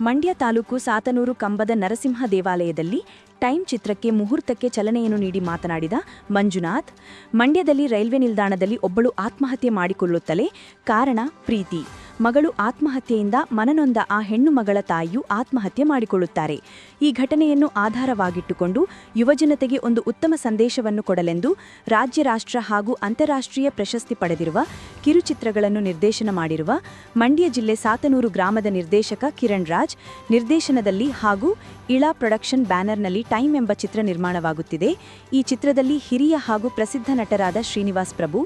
ಮಂಡ್ಯ ತಾಲೂಕು ಸಾತನೂರು ಕಂಬದ ನರಸಿಂಹ ದೇವಾಲಯದಲ್ಲಿ ಟೈಮ್ ಚಿತ್ರಕ್ಕೆ ಮುಹೂರ್ತಕ್ಕೆ ಚಲನೆಯನ್ನು ನೀಡಿ ಮಾತನಾಡಿದ ಮಂಜುನಾಥ್, ಮಂಡ್ಯದಲ್ಲಿ ರೈಲ್ವೆ ನಿಲ್ದಾಣದಲ್ಲಿ ಒಬ್ಬಳು ಆತ್ಮಹತ್ಯೆ ಮಾಡಿಕೊಳ್ಳುತ್ತಲೇ ಕಾರಣ ಪ್ರೀತಿ. ಮಗಳು ಆತ್ಮಹತ್ಯೆಯಿಂದ ಮನನೊಂದ ಆ ಹೆಣ್ಣು ಮಗಳ ತಾಯಿಯು ಆತ್ಮಹತ್ಯೆ ಮಾಡಿಕೊಳ್ಳುತ್ತಾರೆ. ಈ ಘಟನೆಯನ್ನು ಆಧಾರವಾಗಿಟ್ಟುಕೊಂಡು ಯುವಜನತೆಗೆ ಒಂದು ಉತ್ತಮ ಸಂದೇಶವನ್ನು ಕೊಡಲೆಂದು ರಾಜ್ಯ ರಾಷ್ಟ್ರ ಹಾಗೂ ಅಂತಾರಾಷ್ಟ್ರೀಯ ಪ್ರಶಸ್ತಿ ಪಡೆದಿರುವ ಕಿರುಚಿತ್ರಗಳನ್ನು ನಿರ್ದೇಶನ ಮಾಡಿರುವ ಮಂಡ್ಯ ಜಿಲ್ಲೆ ಸಾತನೂರು ಗ್ರಾಮದ ನಿರ್ದೇಶಕ ಕಿರಣ್ ರಾಜ್, ನಿರ್ದೇಶನದಲ್ಲಿ ಹಾಗೂ ಇಳಾ ಪ್ರೊಡಕ್ಷನ್ ಬ್ಯಾನರ್ನಲ್ಲಿ ಟೈಮ್ ಎಂಬ ಚಿತ್ರ ನಿರ್ಮಾಣವಾಗುತ್ತಿದೆ. ಈ ಚಿತ್ರದಲ್ಲಿ ಹಿರಿಯ ಹಾಗೂ ಪ್ರಸಿದ್ಧ ನಟರಾದ ಶ್ರೀನಿವಾಸ್ ಪ್ರಭು,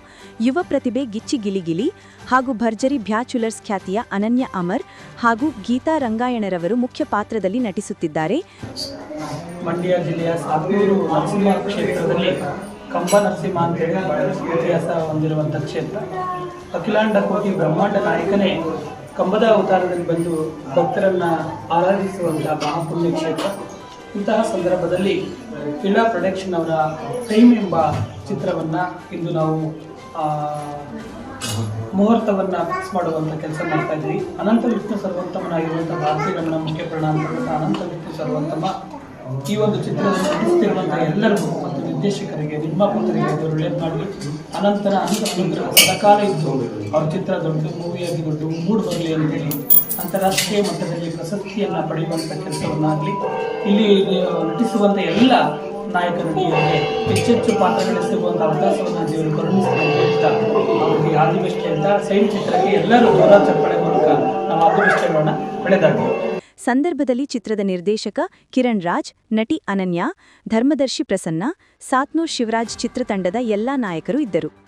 ಯುವ ಪ್ರತಿಭೆ ಗಿಚ್ಚಿ ಗಿಲಿಗಿಲಿ ಹಾಗೂ ಭರ್ಜರಿ ಬ್ಯಾಚುಲರ್ಸ್ ಖ್ಯಾತಿಯ ಅನನ್ಯ ಅಮರ್ ಹಾಗೂ ಗೀತಾ ರಂಗಾಯಣರವರು ಮುಖ್ಯ ಪಾತ್ರದಲ್ಲಿ ನಟಿಸುತ್ತಿದ್ದಾರೆ. ಮಂಡ್ಯ ಜಿಲ್ಲೆಯ ಸಾಗೂರು ನರಸಿಂಹ ಕ್ಷೇತ್ರದಲ್ಲಿ ಕಂಬ ನರಸಿಂಹ ಅಂತೇಳಿ ಇತಿಹಾಸ ಹೊಂದಿರುವಂಥ ಕ್ಷೇತ್ರ. ಅಖಿಲಾಂಡ ಕೋಟಿ ಬ್ರಹ್ಮಾಂಡ ನಾಯಕನೇ ಕಂಬದ ಅವತಾರದಲ್ಲಿ ಬಂದು ಭಕ್ತರನ್ನ ಆರಾಧಿಸುವಂತಹ ಮಹಾಪುಣ್ಯ ಕ್ಷೇತ್ರ. ಇಂತಹ ಸಂದರ್ಭದಲ್ಲಿ ಕ್ರೀಡಾ ಪ್ರೊಡಕ್ಷನ್ ಅವರ ಟೈಮ್ ಎಂಬ ಚಿತ್ರವನ್ನು ಇಂದು ನಾವು ಮುಹೂರ್ತವನ್ನು ಫಿಕ್ಸ್ ಮಾಡುವಂಥ ಕೆಲಸ ಮಾಡ್ತಾ ಇದ್ವಿ ಅನಂತ ವಿಷ್ಣು ಸರ್ವೋತ್ತಮನಾಗಿರುವಂಥ ಭಾರತೀಯ ರಮಣ ಮುಖ್ಯ ಪ್ರಣಾಮ ಅನಂತ ವಿಷ್ಣು ಸರ್ವೋತ್ತಮ ಈ ಒಂದು ಚಿತ್ರವನ್ನು ಎಲ್ಲರಿಗೂ ನಿರ್ದೇಶಕರಿಗೆ, ನಿರ್ಮಾಪಕರಿಗೆ ಒಳ್ಳೇದು ಮಾಡಿ ಅನಂತರ ಅಂತರ ಸಕಾಲ ಇದ್ದು, ಅವ್ರ ಚಿತ್ರ ದೊಡ್ಡ ಮೂವಿಯಾಗಿ ದೊಡ್ಡ ಮೂಡ್ ಬರಲಿ ಅಂತೇಳಿ ಅಂತಾರಾಷ್ಟ್ರೀಯ ಮಟ್ಟದಲ್ಲಿ ಪ್ರಶಸ್ತಿಯನ್ನು ಪಡೆಯುವಂಥ ಕೆಲಸವನ್ನಾಗಲಿ, ಇಲ್ಲಿ ನಟಿಸುವಂಥ ಎಲ್ಲ ನಾಯಕ ನಟಿಯರಿಗೆ ಹೆಚ್ಚೆಚ್ಚು ಪಾತ್ರಗಳು ಸಿಗುವಂಥ ಅವಕಾಶವನ್ನು ದೇವರು ಕರುಣಿಸಲಿ ಅಂತ ಹೇಳ್ತಾ ಅವರಿಗೆ ಆದಿವೆಷ್ಟೆ ಅಂತ ಸೈನ್ ಚಿತ್ರಕ್ಕೆ ಎಲ್ಲರೂ ದೂರ ಚಪ್ಪಳೆ ಮೂಲಕ ನಾವು ಆದಿವೆಷ್ಟೆಗಳನ್ನ ಬೆಳೆದಾಡ್ತೀವಿ ಸಂದರ್ಭದಲ್ಲಿ ಚಿತ್ರದ ನಿರ್ದೇಶಕ ಕಿರಣ್ ರಾಜ್, ನಟಿ ಅನನ್ಯ, ಧರ್ಮದರ್ಶಿ ಪ್ರಸನ್ನ, ಸಾತ್ನೂರ್ ಶಿವರಾಜ್ ಚಿತ್ರತಂಡದ ಎಲ್ಲಾ ನಾಯಕರು ಇದ್ದರು.